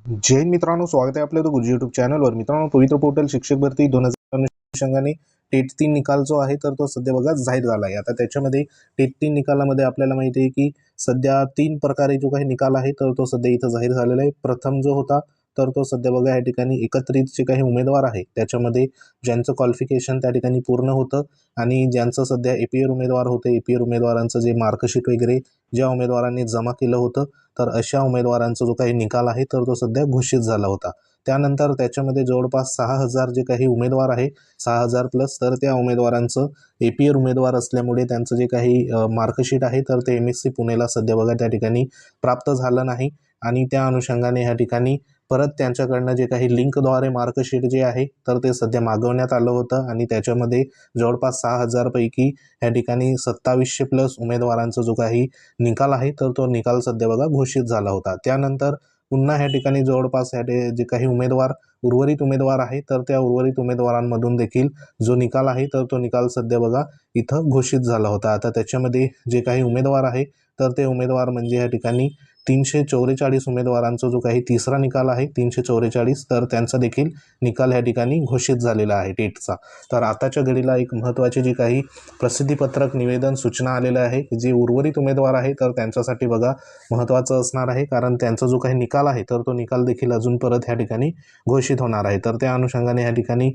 जैन मित्रांनो स्वागत आहे आपल्या गुरुजी युट्यूब चॅनलवर मित्रांनो पवित्र पोर्टल शिक्षक भरती दोन हजार अनुषंगाने टेट तीन निकाल जो आहे तर तो सध्या बघा जाहीर झाला आहे आता त्याच्यामध्ये टेट तीन निकालामध्ये आपल्याला माहिती आहे की सध्या तीन प्रकारे जो काही निकाल आहे तर तो सध्या इथं जाहीर झालेला आहे. प्रथम जो होता तर तो सध्या बघा या ठिकाणी एकत्रित जे काही उमेदवार आहे त्याच्यामध्ये ज्यांचं क्वालिफिकेशन त्या ठिकाणी पूर्ण होतं आणि ज्यांचं सध्या ए पी एल उमेदवार होते ए पी एल उमेदवारांचं जे मार्कशीट वगैरे ज्या उमेदवारांनी जमा केलं होतं तर अशा उमेदवारांचा जो काही निकाल आहे तर तो सध्या घोषित झाला होता. त्यानंतर त्याच्यामध्ये जवळपास सहा हजार जे काही उमेदवार आहे सहा हजार प्लस तर त्या उमेदवारांचं ए पी एल उमेदवार असल्यामुळे त्यांचं जे काही मार्कशीट आहे तर ते एम एस सी पुणेला सध्या बघा त्या ठिकाणी प्राप्त झालं नाही. आणि त्या अनुषंगाने ह्या ठिकाणी परत त्यांच्याकडनं जे काही लिंकद्वारे मार्कशीट जे आहे तर ते सध्या मागवण्यात आलं होतं आणि त्याच्यामध्ये जवळपास सहा हजारपैकी या ठिकाणी सत्तावीसशे प्लस उमेदवारांचा जो काही निकाल आहे तर तो निकाल सध्या बघा घोषित झाला होता. त्यानंतर पुन्हा ह्या ठिकाणी जवळपास ह्या जे काही उमेदवार उर्वरित उमेदवार आहे तर त्या उर्वरित उमेदवारांमधून देखील जो निकाल आहे तर तो निकाल सध्या बघा इथं घोषित झाला होता. आता त्याच्यामध्ये जे काही उमेदवार आहे तर ते उमेदवार म्हणजे या ठिकाणी तीनशे चौवेचाळीस उमेदवारांचा जो काही तिसरा निकाल आहे तीनशे चौवेचाळीस तर त्यांचा देखील निकाल या ठिकाणी घोषित झालेला आहे टेटचा तर आताच्या घडीला एक महत्त्वाची जी काही प्रसिद्धीपत्रक निवेदन सूचना आलेलं आहे जे उर्वरित उमेदवार आहे तर त्यांच्यासाठी बघा महत्त्वाचं असणार आहे कारण त्यांचा जो काही निकाल आहे तर तो निकाल देखील अजून परत ह्या ठिकाणी घोषित होणार आहे. तर त्या अनुषंगाने ह्या ठिकाणी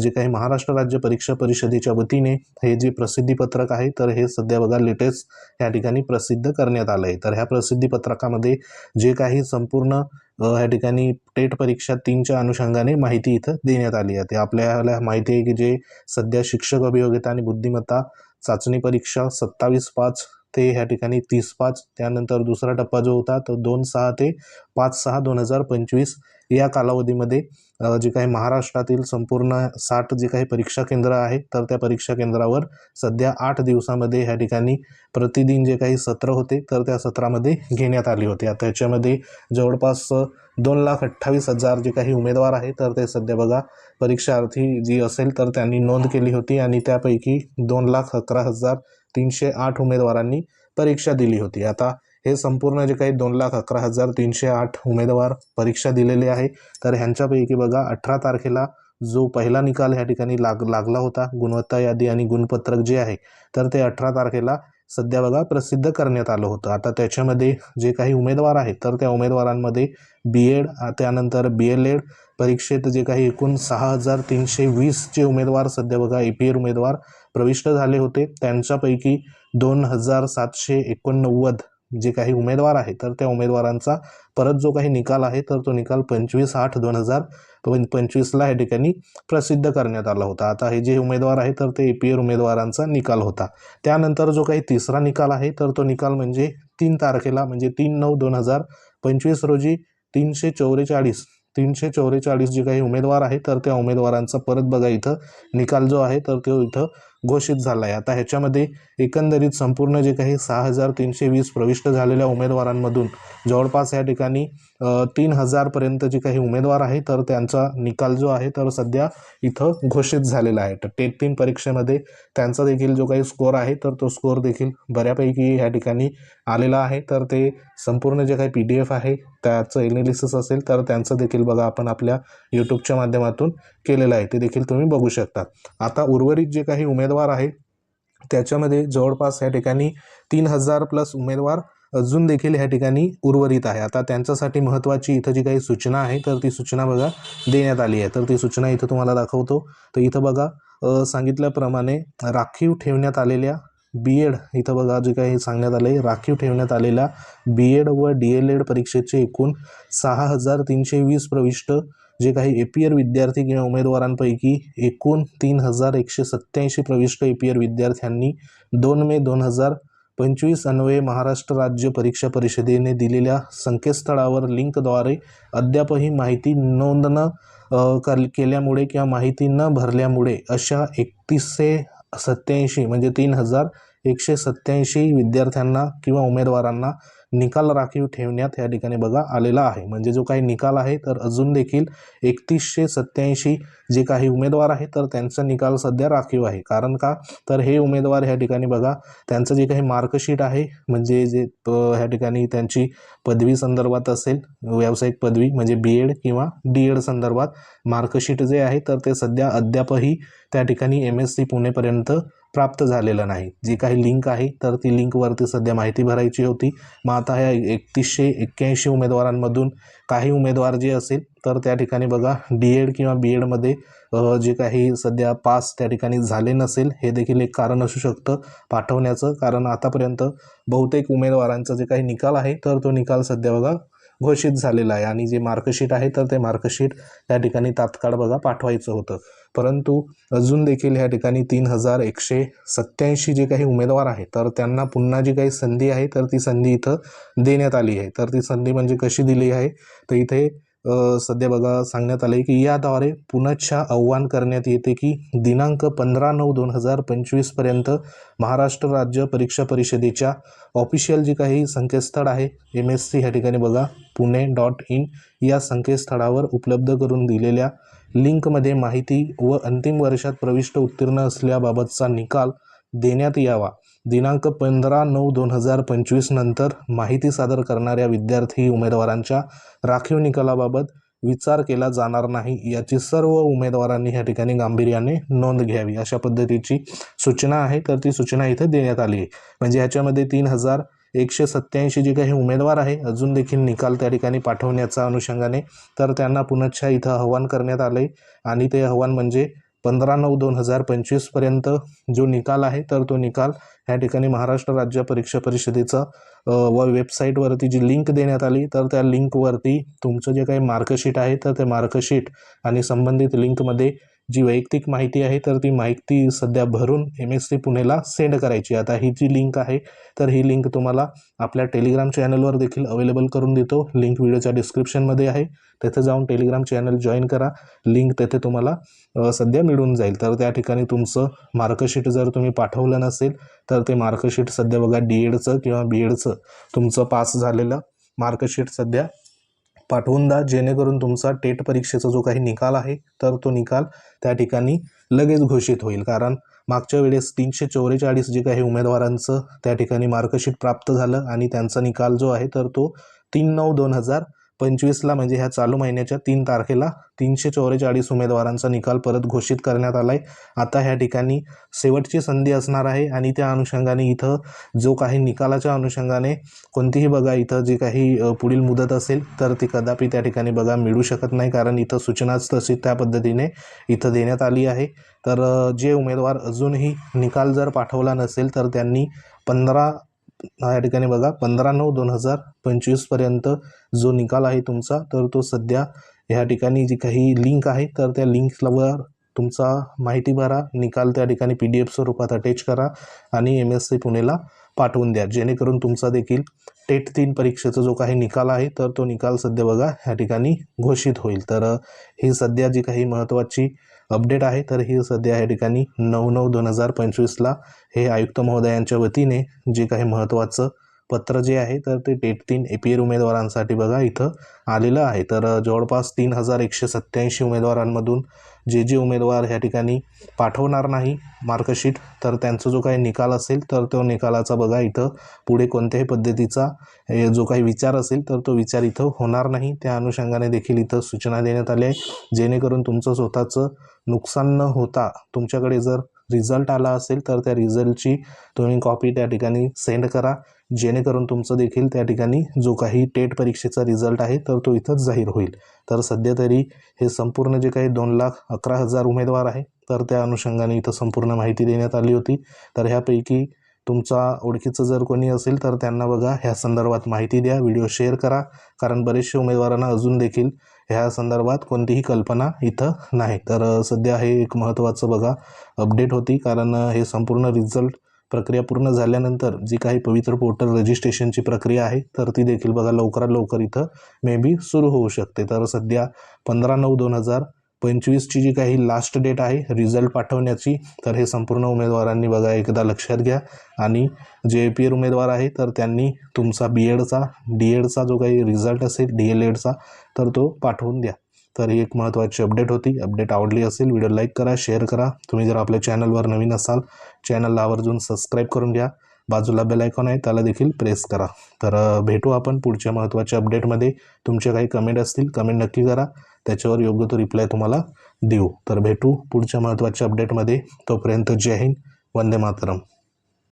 जे काही महाराष्ट्र राज्य परीक्षा परिषदेच्या वतीने हे जे प्रसिद्धीपत्रक आहे तर हे सध्या बघा लेटेस्ट या ठिकाणी प्रसिद्ध करण्यात आलं आहे तर ह्या यामध्ये जे काही संपूर्ण ह्या ठिकाणी टेट परीक्षा तीनच्या अनुषंगाने माहिती इथं देण्यात आली आहे. ते आपल्याला माहिती आहे की जे सध्या शिक्षक अभियोग्यता आणि बुद्धिमत्ता चाचणी परीक्षा सत्तावीस पाच ते ह्या ठिकाणी तीस पाच त्यानंतर दुसरा टप्पा जो होता तो दोन सहा ते पाच सहा दोन हजार पंचवीस या कालावधीमध्ये जे काही महाराष्ट्रातील संपूर्ण साठ जे काही परीक्षा केंद्र आहे तर त्या परीक्षा केंद्रावर सध्या आठ दिवसामध्ये ह्या ठिकाणी प्रतिदिन जे काही सत्र होते तर त्या सत्रामध्ये घेण्यात आली होती. आता याच्यामध्ये जवळपास दोन लाख अठ्ठावीस हजार जे काही उमेदवार आहे तर ते सध्या बघा परीक्षार्थी जी असेल तर त्यांनी नोंद केली होती आणि त्यापैकी दोन लाख अकरा हजार तीनशे आठ उमेदवारांनी परीक्षा दिली होती. आता हे संपूर्ण जे काही दोन लाख अकरा हजार तीनशे आठ उमेदवार परीक्षा दिलेले आहे. तर ह्यांच्यापैकी बघा अठरा तारखेला जो पहिला निकाल ह्या ठिकाणी लाग लागला होता गुणवत्ता यादी आणि गुणपत्रक जे आहे तर ते अठरा तारखेला सध्या बघा प्रसिद्ध करण्यात आलं होतं. आता त्याच्यामध्ये जे काही उमेदवार आहेत तर त्या उमेदवारांमध्ये बी एड त्यानंतर बी एल एड परीक्षेत जे काही एकूण सहा हजार तीनशे वीसचे उमेदवार सध्या बघा ए पी एड उमेदवार प्रविष्ट झाले होते त्यांच्यापैकी दोन हजार सातशे एकोणनव्वद जे काही उमेदवार आहे तर त्या उमेदवारांचा परत जो काही निकाल आहे तर तो निकाल पंचवीस आठ दोन हजार पंचवीसला या ठिकाणी प्रसिद्ध करण्यात आला होता. आता हे जे उमेदवार आहे तर ते ए पी एल उमेदवारांचा निकाल होता. त्यानंतर जो काही तिसरा निकाल आहे तर तो निकाल म्हणजे तीन तारखेला म्हणजे तीन नऊ दोन हजार पंचवीस रोजी तीनशे चौवेचाळीस तीनशे चौवेचाळीस जे काही उमेदवार आहे तर त्या उमेदवारांचा परत बघा इथं निकाल जो आहे तर तो इथं घोषित झाला आहे आता ह्याच्यामध्ये एकंदरीत संपूर्ण जे काही सहा हजार तीनशे वीस प्रविष्ट झालेल्या उमेदवारांमधून जवळपास या ठिकाणी तीन हजारपर्यंत जे काही उमेदवार आहे तर त्यांचा निकाल जो आहे तर सध्या इथं घोषित झालेला आहे. तर टेट तीन परीक्षेमध्ये त्यांचा देखील जो काही स्कोअर आहे तर तो स्कोअर देखील बऱ्यापैकी ह्या ठिकाणी आलेला आहे. तर ते संपूर्ण जे काही पी डी एफ आहे त्याचं एनालिसिस असेल तर त्यांचं देखील बघा आपण आपल्या यूट्यूबच्या माध्यमातून केलेलं आहे. ते देखील तुम्ही बघू शकता. आता उर्वरित जे काही उमेदवार आहे त्याच्यामध्ये जवळपास या ठिकाणी तीन हजार प्लस उमेदवार अजून देखील ह्या ठिकाणी उर्वरित आहे. आता त्यांच्यासाठी महत्त्वाची इथं जी काही सूचना आहे तर ती सूचना बघा देण्यात आली आहे. तर ती सूचना इथं तुम्हाला दाखवतो. तर इथं बघा सांगितल्याप्रमाणे राखीव ठेवण्यात आलेल्या बी एड इथं बघा जे काही सांगण्यात आलं आहे राखीव ठेवण्यात आलेल्या बी एड व डी एल एड परीक्षेचे एकूण सहा हजार तीनशे वीस प्रविष्ट जे काही ए पी एर विद्यार्थी किंवा उमेदवारांपैकी एकूण तीन हजार एकशे सत्त्याऐंशी प्रविष्ट ए पी एल विद्यार्थ्यांनी दोन मे दोन हजार पंचवीस अन्वये महाराष्ट्र राज्य परीक्षा परिषदेने दिलेल्या संकेतस्थळावर लिंकद्वारे अद्यापही माहिती नोंद न कर केल्यामुळे किंवा माहिती न भरल्यामुळे अशा एकतीसशे सत्याऐंशी म्हणजे तीन हजार एकशे सत्याऐंशी विद्यार्थ्यांना किंवा उमेदवारांना निकाल राखीव ठेवण्यात या ठिकाणी बघा आलेला आहे. म्हणजे जो काही निकाल आहे तर अजून देखील एकतीसशे सत्याऐंशी जे काही उमेदवार आहेत तर त्यांचा निकाल सध्या राखीव आहे. कारण का? तर हे उमेदवार ह्या ठिकाणी बघा त्यांचं जे काही मार्कशीट आहे म्हणजे जे ह्या ठिकाणी त्यांची पदवी संदर्भात असेल व्यावसायिक पदवी म्हणजे बी एड किंवा डी एड संदर्भात मार्कशीट जे आहे तर ते सध्या अद्यापही त्या ठिकाणी एम एस सी पुणेपर्यंत प्राप्त झालेलं नाही. जी काही लिंक आहे तर ती लिंकवरती सध्या माहिती भरायची होती. मग आता ह्या एकतीसशे एक्क्याऐंशी उमेदवारांमधून काही उमेदवार जे असेल तर त्या ठिकाणी बघा डी एड किंवा बी एडमध्ये जे काही सध्या पास त्या ठिकाणी झाले नसेल हे देखील एक कारण असू शकतं पाठवण्याचं. कारण आतापर्यंत बहुतेक उमेदवारांचा जे काही निकाल आहे तर तो निकाल सध्या बघा घोषित झालेला आहे. आणि जे मार्कशीट आहे तर ते मार्कशीट त्या ठिकाणी तात्काळ बघा पाठवायचं होतं. परंतु अजून देखील ह्या ठिकाणी तीन हजार एकशे सत्याऐंशी जे काही उमेदवार आहेत तर त्यांना पुन्हा जी काही संधी आहे तर ती संधी इथं देण्यात आली आहे. तर ती संधी म्हणजे कशी दिली आहे? तर इथे सध्या बघा सांगण्यात आले की याद्वारे पुनश्च आव्हान करण्यात येते की दिनांक पंधरा नऊ दोन हजार पंचवीसपर्यंत महाराष्ट्र राज्य परीक्षा परिषदेच्या ऑफिशियल जी काही संकेतस्थळ आहे एम एस सी ह्या ठिकाणी बघा पुणे डॉट इन या संकेतस्थळावर उपलब्ध करून दिलेल्या लिंकमध्ये माहिती व अंतिम वर्षात प्रविष्ट उत्तीर्ण असल्याबाबतचा निकाल देण्यात यावा. दिनांक पंधरा नऊ दोन हजार पंचवीस नंतर माहिती सादर करणाऱ्या विद्यार्थी उमेदवारांच्या राखीव निकालाबाबत विचार केला जाणार नाही. याची सर्व उमेदवारांनी ह्या ठिकाणी गांभीर्याने नोंद घ्यावी अशा पद्धतीची सूचना आहे. तर ती सूचना इथे देण्यात आली आहे. म्हणजे ह्याच्यामध्ये तीन हजार एकशे सत्त्याऐंशी जे काही उमेदवार आहे अजून देखील निकाल त्या ठिकाणी पाठवण्याच्या अनुषंगाने तर त्यांना पुनश्च इथं आव्हान करण्यात आलं आहे आणि ते आव्हान म्हणजे पंधरा नऊ दोन हजार पंचवीसपर्यंत जो निकाल आहे तर तो निकाल ह्या ठिकाणी महाराष्ट्र राज्य परीक्षा परिषदेचा व वेबसाईटवरती जी लिंक देण्यात आली तर त्या लिंकवरती तुमचं जे काही मार्कशीट आहे तर ते मार्कशीट आणि संबंधित लिंकमध्ये जी वैयक्तिक माहिती आहे तर ती माहिती सध्या भरून एम एस सी पुणेला सेंड करायची. आता ही जी लिंक आहे तर ही लिंक तुम्हाला आपल्या टेलिग्राम चॅनलवर देखील अवेलेबल करून देतो. लिंक व्हिडिओच्या डिस्क्रिप्शनमध्ये आहे. तेथे जाऊन टेलिग्राम चॅनल जॉईन करा. लिंक तेथे तुम्हाला सध्या मिळून जाईल. तर त्या ठिकाणी तुमचं मार्कशीट जर तुम्ही पाठवलं नसेल तर ते मार्कशीट सध्या बघा डी एडचं किंवा बी एडचं तुमचं पास झालेलं मार्कशीट सध्या पाठवून द्या जेणेकरून तुमचा टेट परीक्षेचा जो काही निकाल आहे तर तो निकाल त्या ठिकाणी लगेच घोषित होईल. कारण मागच्या वेळेस तीनशे चौवेचाळीस जे काही उमेदवारांचं त्या ठिकाणी मार्कशीट प्राप्त झालं आणि त्यांचा निकाल जो आहे तर तो तीन नऊ दोन हजार पंचवीसला म्हणजे ह्या चालू महिन्याच्या तीन तारखेला तीनशे चौवेचाळीस उमेदवारांचा निकाल परत घोषित करण्यात आला आहे आता ह्या ठिकाणी शेवटची संधी असणार आहे आणि त्या अनुषंगाने इथं जो काही निकालाच्या अनुषंगाने कोणतीही बघा इथं जी काही पुढील मुदत असेल तर ती कदापि त्या ठिकाणी बघा मिळू शकत नाही कारण इथं सूचनाच तशी त्या पद्धतीने इथं देण्यात आली आहे. तर जे उमेदवार अजूनही निकाल जर पाठवला नसेल तर त्यांनी पंधरा या ठिकाणी बघा पंधरा नऊ दोन हजार पंचवीसपर्यंत जो निकाल आहे तुमचा तर तो सध्या ह्या ठिकाणी जी काही लिंक आहे तर त्या लिंकवर तुमचा माहिती भरा निकाल त्या ठिकाणी पी डी एफ स्वरूपात अटॅच करा आणि एम एस सी पुणेला पाठवून द्या. जेणेकरून तुमचा देखील टेट तीन परीक्षेचा जो काही निकाल आहे तर तो निकाल सध्या बघा ह्या ठिकाणी घोषित होईल. तर ही सध्या जी काही महत्त्वाची अपडेट आहे तर ही सध्या या ठिकाणी नऊ नऊ दोन हजार पंचवीसला हे आयुक्त महोदयांच्या वतीने जे काही महत्त्वाचं पत्र जे आहे तर ते टेट तीन ए पी एल उमेदवारांसाठी बघा इथं आलेलं आहे. तर जवळपास तीन हजार एकशे सत्त्याऐंशी उमेदवारांमधून जे जे उमेदवार ह्या ठिकाणी पाठवणार नाही मार्कशीट तर त्यांचा जो काही निकाल असेल तर तो निकालाचा बघा इथं पुढे कोणत्याही पद्धतीचा जो काही विचार असेल तर तो विचार इथं होणार नाही. त्या अनुषंगाने देखील इथं सूचना देण्यात आल्या आहे. जेणेकरून तुमचं स्वतःचं नुकसान न होता तुमच्याकडे जर रिझल्ट आला असेल तर त्या रिझल्टची तुम्ही कॉपी त्या ठिकाणी सेंड करा. जेणेकरून तुमचं देखील त्या ठिकाणी जो काही टेट परीक्षेचा रिझल्ट आहे तर तो इथंच जाहीर होईल. तर सध्या तरी हे संपूर्ण जे काही दोन लाख अकरा हजार उमेदवार आहे तर त्या अनुषंगाने इथं संपूर्ण माहिती देण्यात आली होती. तर ह्यापैकी तुमचा ओळखीचं जर कोणी असेल तर त्यांना बघा ह्या संदर्भात माहिती द्या व्हिडिओ शेअर करा. कारण बरेचसे उमेदवारांना अजून देखील ह्या संदर्भात कोणतीही कल्पना इथं नाही. तर सध्या हे एक महत्त्वाचं बघा अपडेट होती. कारण हे संपूर्ण रिझल्ट प्रक्रिया पूर्ण झाल्यानंतर जी काही पवित्र पोर्टल रजिस्ट्रेशनची प्रक्रिया आहे तर ती देखील बघा लवकरात लवकर इथं मे बी सुरू होऊ शकते. तर सध्या पंधरा नऊ दोन हजार पंचवीसची जी काही लास्ट डेट आहे रिझल्ट पाठवण्याची तर हे संपूर्ण उमेदवारांनी बघा एकदा लक्षात घ्या. आणि जे ए पी एड उमेदवार आहे तर त्यांनी तुमचा बी एडचा डी एडचा जो काही रिझल्ट असेल डी एल एडचा तर तो पाठवून द्या. तर ही एक महत्त्वाची अपडेट होती. अपडेट आवडली असेल व्हिडिओ लाईक करा शेअर करा. तुम्ही जर आपल्या चॅनलवर नवीन असाल चॅनलला आवर्जून सबस्क्राईब करून घ्या. बाजूला बेल आयकॉन आहे त्याला देखील प्रेस करा. तर भेटू आपण पुढच्या महत्त्वाच्या अपडेटमध्ये तुमचे काही कमेंट असतील कमेंट नक्की करा. त्याच्यावर योग्य तो रिप्लाय तुम्हाला देऊ. तर भेटू पुढच्या महत्त्वाच्या अपडेटमध्ये तोपर्यंत जय हिंद. वंदे मातरम.